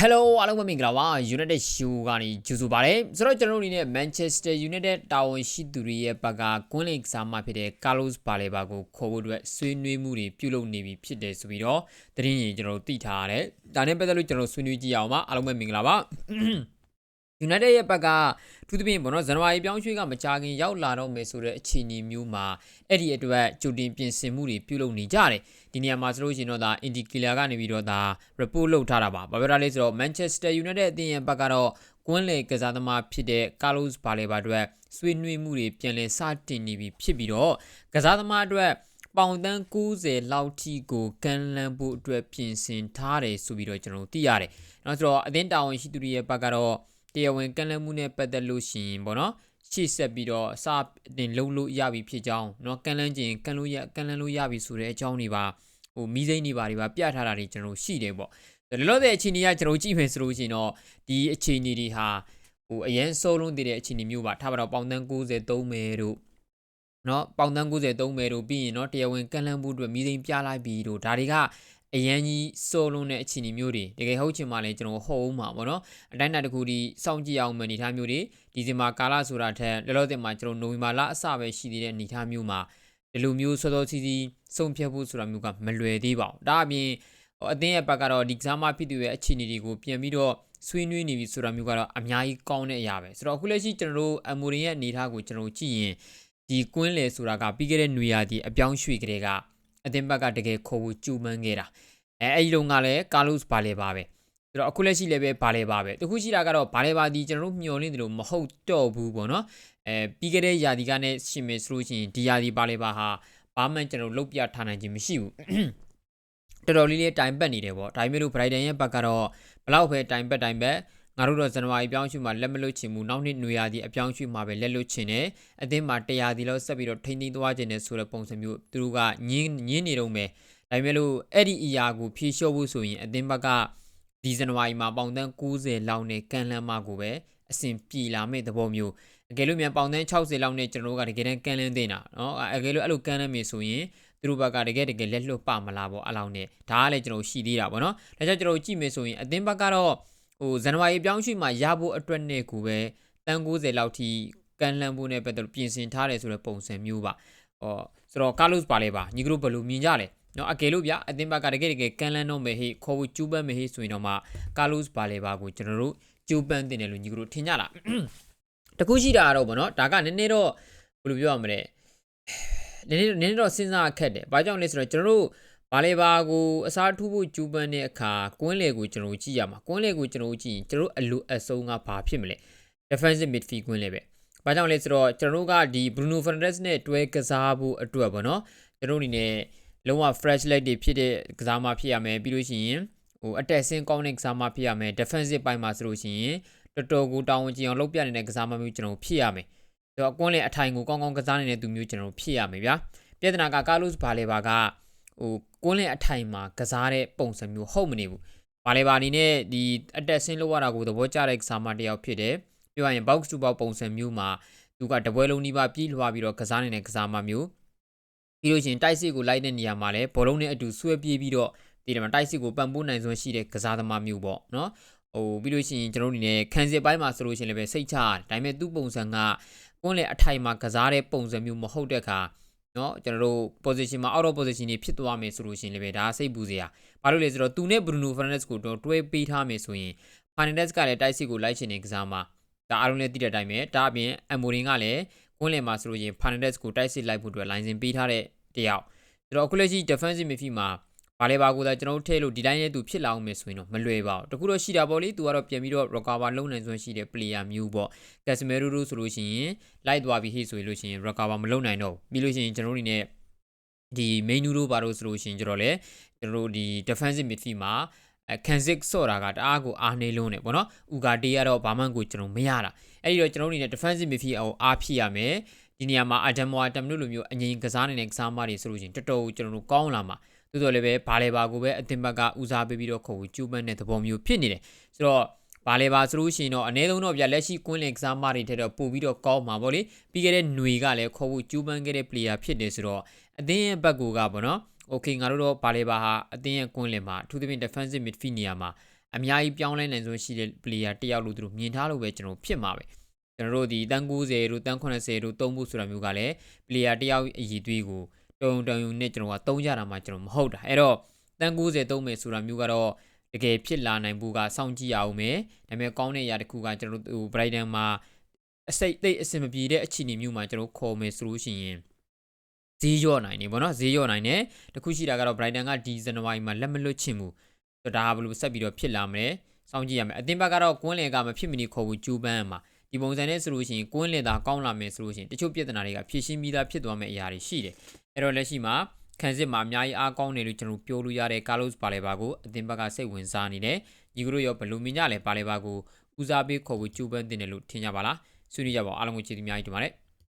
Hello အားလုံးပဲမင်္ဂလာပါ United Show ကနေကြိုဆိုပါရစေဆိုတော့ကျွန်တော်တို့အနေနဲ့ Manchester United တာဝန်ရှိသူတွေရဲ့ဘက်ကကွင်းလင်ကစားမဖြစ်တဲ့ Carlos Baleba ကိုခေါ်ဖို့အတွက်ဆွေးနွေးမှုတွေပြုလုပ်နေပြီဖြစ်တယ်ဆိုပြီးတော့သတင်းရင်ကျွန်တော်တို့သိထားရတယ်ဒါနဲ့ပတ်သက်လို့ကျွန်တော်ဆွေးနွေးကြည့်အောင်ပါအားလုံးပဲမင်္ဂလာပါ United ရဲ့ဘက်ကသူသဖြင့်ပေါ့နော်ဇန်နဝါရီပြောင်းရွှေ့ကမကြခင်ရောက်လာတော့မယ်ဆိုတဲ့အခြေအနေမျိုးမှာအဲ့ဒီအတွက်ကြိုတင်ပြင်ဆင်မှုတွေပြုလုပ်နေကြတယ်ဒီနေရာမှာဆိုလို့ရှိရင်တော့ဒါ Indicator ကနေပြီးတော့ဒါ report လုပ်ထားတာပါဘာပြောတာလဲဆိုတော့ Manchester United အသင်းရဲ့ဘက်ကတော့ကွင်းလေကစားသမားဖြစ်တဲ့ Carlos Baleba အတွက်ဆွေးနွေးမှုတွေပြန်လည်စတင်နေပြီဖြစ်ပြီးတော့ကစားသမားအတွက်ပေါင်တန်း90လောက်ထိကိုကန်လန်းဖို့အတွက်ပြင်ဆင်ထားတယ်ဆိုပြီးတော့ကျွန်တော်တို့သိရတယ်။နောက်ဆိုတော့အသင်းတာဝန်ရှိသူတွေရဲ့ဘက်ကတော့ တရားဝင်ကန်လန်းမှုနဲ့ပတ်သက်လို့ရှိရင်ပေါ့နော်ရှေ့ဆက်ပြီးတော့အစတင်လုံးလို့ရပြီဖြစ်ကြောင်းเนาะကန်လန်းခြင်းကန်လို့ရကန်လန်းလို့ရပြီဆိုတဲ့အကြောင်းတွေပါဟိုမီးစိမ့်တွေပါတွေပါပြထားတာတွေကျွန်တော်တို့ရှိတယ်ပေါ့လောလောဆယ်အခြေအနေကကျွန်တော်ကြည့်မယ်ဆိုလို့ရှိရင်တော့ဒီအခြေအနေတွေဟာဟိုအရန်စိုးလုံးတည်တဲ့အခြေအနေမျိုးပါထားပါတော့ပေါင်တန်း93မယ်တို့เนาะပေါင်တန်း93မယ်တို့ပြီးရင်เนาะတရားဝင်ကန်လန်းမှုအတွက်မီးစိမ့်ပြလိုက်ပြီးတို့ဒါတွေက အရန်ကြီးစိုးလုံးတဲ့အခြေအနေမျိုးတွေတကယ်ဟုတ်ချင်မှလည်းကျွန်တော်ဟုတ်အောင်ပါဗောနော်အတိုင်းအတာတစ်ခုဒီစောင့်ကြည့်အောင်မယ်အနေထားမျိုးတွေဒီဇင်ဘာကာလဆိုတာထက်လောလောဆယ်မှာကျွန်တော်နိုဝင်ဘာလအစပဲရှိသေးတဲ့အနေထားမျိုးမှာဒီလိုမျိုးစောစောစီးစီးစုံဖြတ်ဖို့ဆိုတာမျိုးကမလွယ်သေးပါဘူးဒါအပြင်အသင်းရဲ့ဘက်ကတော့ဒီကစားမဖြစ်သူရဲ့အခြေအနေတွေကိုပြန်ပြီးတော့ဆွေးနွေးနေပြီဆိုတာမျိုးကတော့အများကြီးကောင်းတဲ့အရာပဲဆိုတော့အခုလက်ရှိကျွန်တော်တို့အမိုရင်ရဲ့အနေထားကိုကျွန်တော်ကြည့်ရင်ဒီကွင်းလေဆိုတာကပြီးခဲ့တဲ့နွေရာသီအပြောင်းရွှေ့ကလေးက အသင်းဘက်ကတကယ်ခေါ်ဖို့ကြိုးပမ်းခဲ့တာအဲအဲ့ဒီတော့ကလည်းကာလုစ်ဘာလေပါပဲဆိုတော့အခုလက်ရှိလည်းပဲဘာလေပါပဲတခုရှိတာကတော့ဘာလေပါဒီကျွန်တော်တို့မျှော်လင့်တယ်လို့မဟုတ်တော့ဘူးပေါ့နော်အဲပြီးခဲ့တဲ့ယာဒီကနဲ့ရှင်မယ်ဆိုလို့ရှိရင်ဒီယာဒီဘာလေပါဟာဘာမှကျွန်တော်လုတ်ပြထားနိုင်ခြင်းမရှိဘူးတော်တော်လေးလေးတိုင်ပတ်နေတယ်ပေါ့ဒါပေမဲ့လို့ Brighton ရဲ့ဘက်ကတော့ဘလောက်ပဲတိုင်ပတ်တိုင်ပတ် ငါတို့တော့ဇန်နဝါရီပြောင်းရွှေ့မှာလက်မလွတ်ချင်ဘူးနောက်နှစ်နွေရာသီအပြောင်းရွှေ့မှာပဲလက်လွတ်ချင်တယ်အသင်းမှာ100ရာသီလောက်ဆက်ပြီးတော့ထိန်းသိမ်းသွားခြင်းနဲ့ဆိုတဲ့ပုံစံမျိုးသူတို့ကညင်းညင်းနေတော့မယ်ဒါပေမဲ့လို့အဲ့ဒီအရာကိုဖြေလျှော့ဖို့ဆိုရင်အသင်းဘက်ကဒီဇန်နဝါရီမှာပေါင်တန်း90လောက်နဲ့ကန်လန်းမကိုပဲအဆင်ပြေလာမယ့်သဘောမျိုးအကယ်လို့မြန်ပေါင်တန်း60လောက်နဲ့ကျွန်တော်တို့ကတကယ်တမ်းကန်လန်းတင်တာနော်အကယ်လို့အဲ့လိုကန်လန်းမယ်ဆိုရင်သူတို့ဘက်ကတကယ်တကယ်လက်လွတ်ပမလားပေါ့အလောင်းနဲ့ဒါကလည်းကျွန်တော်ရှိသေးတာပေါ့နော်ဒါကြောင့်ကျွန်တော်ကြည့်မယ်ဆိုရင်အသင်းဘက်ကတော့ ဟိုဇန်နဝါရီပြောင်းရွှေ့မှာရဖို့အတွက်နဲ့ကိုပဲတန်90လောက်ထိကန်လန်းဖို့နဲ့ပတ်သက်လို့ပြင်ဆင်ထားတယ်ဆိုတဲ့ပုံစံမျိုးပါဟောဆိုတော့ကာလုစ်ပါလေပါညီကတို့ဘယ်လိုမြင်ကြလဲနော်အကယ်လို့ဗျအသင်းဘက်ကတကယ်တကယ်ကန်လန်းတော့မယ်ဟေ့ခေါ်ဖို့ကျူးပန်းမယ်ဟေ့ဆိုရင်တော့မှကာလုစ်ပါလေပါကိုကျွန်တော်တို့ကျူးပန်းတင်တယ်လို့ညီကတို့ထင်ကြလားတခုရှိတာတော့ဗောနော်ဒါကနည်းနည်းတော့ဘယ်လိုပြောရမလဲနည်းနည်းနည်းနည်းတော့စဉ်းစားခက်တယ်ဘာကြောင့်လဲဆိုတော့ကျွန်တော်တို့ ဘာလေဘာကိုအစားထိုးဖို့ကျူးပန်းတဲ့အခါကွင်းလေကိုကျွန်တော်ကြည့်ရမှာကွင်းလေကိုကျွန်တော်ကြည့်ရင်ကျွန်တော်အလိုအဆုံးကဘာဖြစ်မလဲ defensive midfield ကွင်းလေပဲဘာကြောင့်လဲဆိုတော့ကျွန်တော်တို့ကဒီ Bruno Fernandes နဲ့တွဲကစားဖို့အတွက်ပေါ့နော်ကျွန်တော်အနေနဲ့လုံးဝ fresh leg တွေဖြစ်တဲ့ကစားမဖြစ်ရမယ်ပြီးလို့ရှိရင်ဟိုအတက်ဆင်းကောင်းတဲ့ကစားမဖြစ်ရမယ် defensive ပိုင်းမှာဆိုလို့ရှိရင်တော်တော်ကိုတောင်းဝန်ကြည့်အောင်လုပ်ပြနေတဲ့ကစားမမျိုးကျွန်တော်ဖြစ်ရမယ်ဆိုတော့အကွန်းလေအထိုင်ကိုကောင်းကောင်းကစားနေတဲ့သူမျိုးကျွန်တော်ဖြစ်ရမယ်ဗျာပြဿနာကကာလုစ်ဘာလေဘာက ဟိုကွန်းလေအထိုင်မှာကစားတဲ့ပုံစံမျိုးဟုတ်မနေဘူးဘာလေဘာအနေနဲ့ဒီအတက်ဆင်းလောက်ရတာကိုသဘောကျတဲ့ကစားမတယောက်ဖြစ်တယ်ပြောရရင် box to box ပုံစံမျိုးမှာသူကတပွဲလုံးနှီးပါပြေးလွှားပြီးတော့ကစားနေတဲ့ကစားမမျိုးပြီးလို့ရှိရင်တိုက်စစ်ကိုလိုက်တဲ့နေရာမှာလည်းဘောလုံးနဲ့အတူဆွဲပြေးပြီးတော့ဒီမှာတိုက်စစ်ကိုပံ့ပိုးနိုင်စွမ်းရှိတဲ့ကစားသမားမျိုးပေါ့နော်ဟိုပြီးလို့ရှိရင်ကျွန်တော်တို့အနေနဲ့ခံစစ်ပိုင်းမှာဆိုလို့ရှိရင်လည်းပဲစိတ်ချဒါပေမဲ့သူ့ပုံစံကကွန်းလေအထိုင်မှာကစားတဲ့ပုံစံမျိုးမဟုတ်တဲ့အခါ เนาะကျွန်တော်တို့ position မှာ out of position တွေဖြစ်သွားမယ်ဆိုလို့ရှိရင်လည်းပဲဒါစိတ်ပူစရာဘာလို့လဲဆိုတော့သူနဲ့ Bruno Fernandes ကိုတော့တွဲပေးထားမယ်ဆိုရင် Fernandes ကလည်းတိုက်စစ်ကိုလိုက်ချင်တဲ့ကစားမှာဒါအားလုံးလည်းသိတဲ့အတိုင်းပဲဒါအပြင် Amorin ကလည်းကွန်းလင်မှာဆိုလို့ရင် Fernandes ကိုတိုက်စစ်လိုက်ဖို့အတွက် line စဉ်ပေးထားတဲ့တယောက်ဆိုတော့အခုလက်ရှိ defensive midfield မှာ ဘာလဲပါကိုသာကျွန်တော်တို့ထဲလို့ဒီတိုင်းရဲ့သူဖြစ်လာအောင်မယ်ဆိုရင်တော့မလွယ်ပါဘူးတခုတော့ရှိတာပေါ့လေသူကတော့ပြန်ပြီးတော့ recover လုပ်နိုင်စွမ်းရှိတဲ့ player မျိုးပေါ့ Casemiro တို့ဆိုလို့ရှိရင်လိုက်သွားပြီးဟိဆိုလို့ရှိရင် recover မလုပ်နိုင်တော့ဘူးပြီးလို့ရှိရင်ကျွန်တော်တို့အနေနဲ့ဒီ main တို့ဘာလို့ဆိုလို့ရှိရင်ကျွန်တော်လည်းကျွန်တော်တို့ဒီ defensive midfield မှာကန်စစ်ဆော့တာကတအားကိုအားနေလုံးနေပေါ့နော်။ဥဂါတေးကတော့ဘာမှကိုကျွန်တော်မရတာ။အဲ့ဒီတော့ကျွန်တော်တို့အနေနဲ့ defensive midfield အောင်အားဖြစ်ရမယ်။ဒီနေရာမှာ Adam Watem တို့လိုမျိုးအငြိမ်ကစားနေတဲ့ကစားမတွေဆိုလို့ရှိရင်တော်တော်ကျွန်တော်တို့ကောင်းလာမှာ။ သို့တော်လည်းပဲဘာလဲဘာကိုပဲအသင်ဘက်ကဦးစားပေးပြီးတော့ခုံကိုကျူးပန်းတဲ့သဘောမျိုးဖြစ်နေတယ်ဆိုတော့ဘာလဲပါဆိုလို့ရှိရင်တော့အ ਨੇ ဆုံးတော့ပြလက်ရှိကွင်းလင်ကစားမတွေထက်တော့ပိုပြီးတော့ကောင်းမှာပေါ့လေပြီးခဲ့တဲ့ຫນွေကလည်းခေါ်ဖို့ကျူးပန်းခဲ့တဲ့ player ဖြစ်တယ်ဆိုတော့အသင်းရဲ့ဘက်ကကပေါ့နော် okay ငါတို့တော့ဘာလဲပါဟာအသင်းရဲ့ကွင်းလင်မှာအထူးသဖြင့် defensive midfield နေရာမှာအများကြီးပြောင်းလဲနိုင်ဆုံးရှိတဲ့ player တယောက်လို့သူတို့မြင်ထားလို့ပဲကျွန်တော်ဖြစ်မှာပဲကျွန်တော်တို့ဒီတန်း90တို့တန်း80တို့သုံးဖို့ဆိုတာမျိုးကလည်း player တယောက်အည်သွေးကို တုံတုံနဲ့ကျွန်တော်ကသုံးကြတာမှကျွန်တော်မဟုတ်တာအဲ့တော့တန်း90သုံးမယ်ဆိုတာမျိုးကတော့တကယ်ဖြစ်လာနိုင်ဖို့ကစောင့်ကြည့်ရအောင်မယ်ဒါပေမဲ့ကောင်းတဲ့အရာတစ်ခုကကျွန်တော်တို့ဟို Brighton မှာအစိတ်သိပ်အဆင်မပြေတဲ့အခြေအနေမျိုးမှာကျွန်တော်ခေါ်မယ်ဆိုလို့ရှိရင်ဈေးရော့နိုင်နေပေါ့နော်ဈေးရော့နိုင်တယ်တခုရှိတာကတော့ Brighton ကဒီဇန်နဝါရီမှာလက်မလွတ်ချင်ဘူးဆိုတော့ဒါကဘယ်လိုဆက်ပြီးတော့ဖြစ်လာမလဲစောင့်ကြည့်ရမယ်အသင်းဘက်ကတော့ကွင်းလင်ကမဖြစ်မနေခေါ်ဖို့ကြိုးပမ်းမှာ ဒီပုံစံနဲ့ဆိုလို့ရှိရင်ကွင်းလင်သာကောင်းလာမယ်ဆိုလို့ရှိရင်တချို့ပြဿနာတွေကဖြေရှင်းပြီးသားဖြစ်သွားမယ့်အရာတွေရှိတယ်အဲ့တော့လက်ရှိမှာခံစစ်မှာအများကြီးအားကောင်းတယ်လို့ကျွန်တော်ပြောလို့ရတဲ့ Carlos Baleba ကိုအသင်းဘက်ကစိတ်ဝင်စားနေတယ်ညီကတို့ရောဘယ်လိုမြင်ကြလဲ Baleba ကိုဦးစားပေးခေါ်ဖို့ကြိုးပမ်းတင်တယ်လို့ထင်ကြပါလားဆွေးနွေးကြပါဦးအားလုံးကိုကျေးဇူးအများကြီးတင်ပါတယ်